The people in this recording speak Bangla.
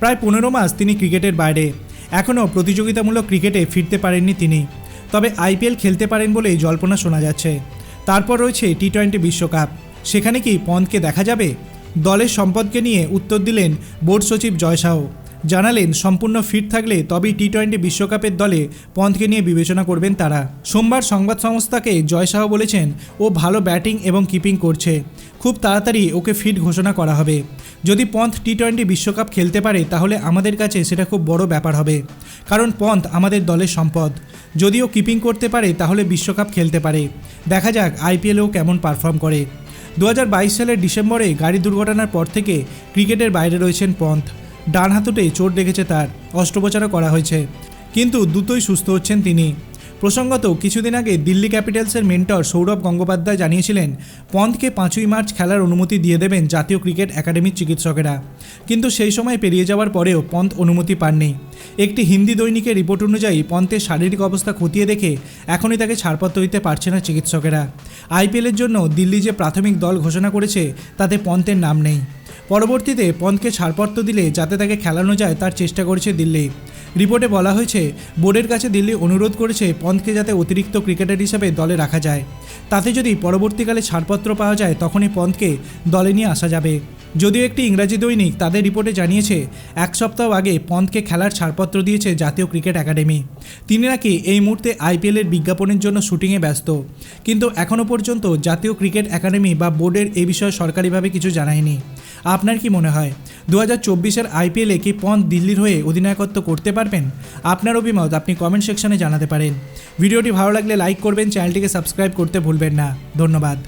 প্রায় পনেরো মাস তিনি ক্রিকেটের বাইরে। এখনও প্রতিযোগিতামূলক ক্রিকেটে ফিরতে পারেননি তিনি। তবে আইপিএল খেলতে পারেন বলেই জল্পনা শোনা যাচ্ছে। তারপর রয়েছে টি টোয়েন্টি বিশ্বকাপ। সেখানে কি পন্থকে দেখা যাবে? দলের সম্পদকে নিয়ে উত্তর দিলেন বোর্ড সচিব জয় শাহ জানালেন, সম্পূর্ণ ফিট থাকলে তবেই টি টোয়েন্টি বিশ্বকাপের দলে পন্থকে নিয়ে বিবেচনা করবেন তারা। সোমবার সংবাদ সংস্থাকে জয় শাহ বলেছেন, ও ভালো ব্যাটিং এবং কিপিং করছে। খুব তাড়াতাড়ি ওকে ফিট ঘোষণা করা হবে। যদি পন্থ টি টোয়েন্টি বিশ্বকাপ খেলতে পারে, তাহলে আমাদের কাছে সেটা খুব বড় ব্যাপার হবে। কারণ পন্থ আমাদের দলের সম্পদ। যদিও কিপিং করতে পারে, তাহলে বিশ্বকাপ খেলতে পারে। দেখা যাক আইপিএলেও কেমন পারফর্ম করে। দু হাজার বাইশ সালের ডিসেম্বরে গাড়ি দুর্ঘটনার পর থেকে ক্রিকেটের বাইরে রয়েছেন পন্থ। ডান হাতুটে চোট লেগেছে তার, অস্ত্রোপচারও করা হয়েছে। কিন্তু দ্রুতই সুস্থ হচ্ছেন তিনি। প্রসঙ্গত, কিছুদিন আগে দিল্লি ক্যাপিটালসের মেন্টর সৌরভ গঙ্গোপাধ্যায় জানিয়েছিলেন, পন্থকে পাঁচই মার্চ খেলার অনুমতি দিয়ে দেবেন জাতীয় ক্রিকেট একাডেমির চিকিৎসকেরা। কিন্তু সেই সময় পেরিয়ে যাওয়ার পরেও পন্থ অনুমতি পাননি। একটি হিন্দি দৈনিকের রিপোর্ট অনুযায়ী, পন্থের শারীরিক অবস্থা খতিয়ে দেখে এখনই তাকে ছাড়পত্র দিতে পারছে না চিকিৎসকেরা। আইপিএলের জন্য দিল্লি যে প্রাথমিক দল ঘোষণা করেছে, তাতে পন্থের নাম নেই। পরবর্তীতে পন্থকে ছাড়পত্র দিলে যাতে তাকে খেলানো যায় তার চেষ্টা করেছে দিল্লি। রিপোর্টে বলা হয়েছে, বোর্ডের কাছে দিল্লি অনুরোধ করেছে পন্থকে যাতে অতিরিক্ত ক্রিকেটার হিসেবে দলে রাখা যায়। তাতে যদি পরবর্তীকালে ছাড়পত্র পাওয়া যায়, তখনই পন্থকে দলে নিয়ে আসা যাবে। যদিও একটি ইংরাজি দৈনিক তাদের রিপোর্টে জানিয়েছে, এক সপ্তাহ আগে পন্থকে খেলার ছাড়পত্র দিয়েছে জাতীয় ক্রিকেট একাডেমি। তিনি নাকি এই মুহূর্তে আইপিএলের বিজ্ঞাপনের জন্য শুটিংয়ে ব্যস্ত। কিন্তু এখনও পর্যন্ত জাতীয় ক্রিকেট একাডেমি বা বোর্ডের এ বিষয়ে সরকারিভাবে কিছু জানায়নি। আপনার কি মনে হয় দু হাজার চব্বিশের আইপিএলে কি পন্থ দিল্লির হয়ে অধিনায়কত্ব করতে পারবেন? আপনার অভিমত আপনি কমেন্ট সেকশনে জানাতে পারেন। ভিডিওটি ভালো লাগলে লাইক করবেন, চ্যানেলটিকে সাবস্ক্রাইব করতে ভুলবেন না। ধন্যবাদ।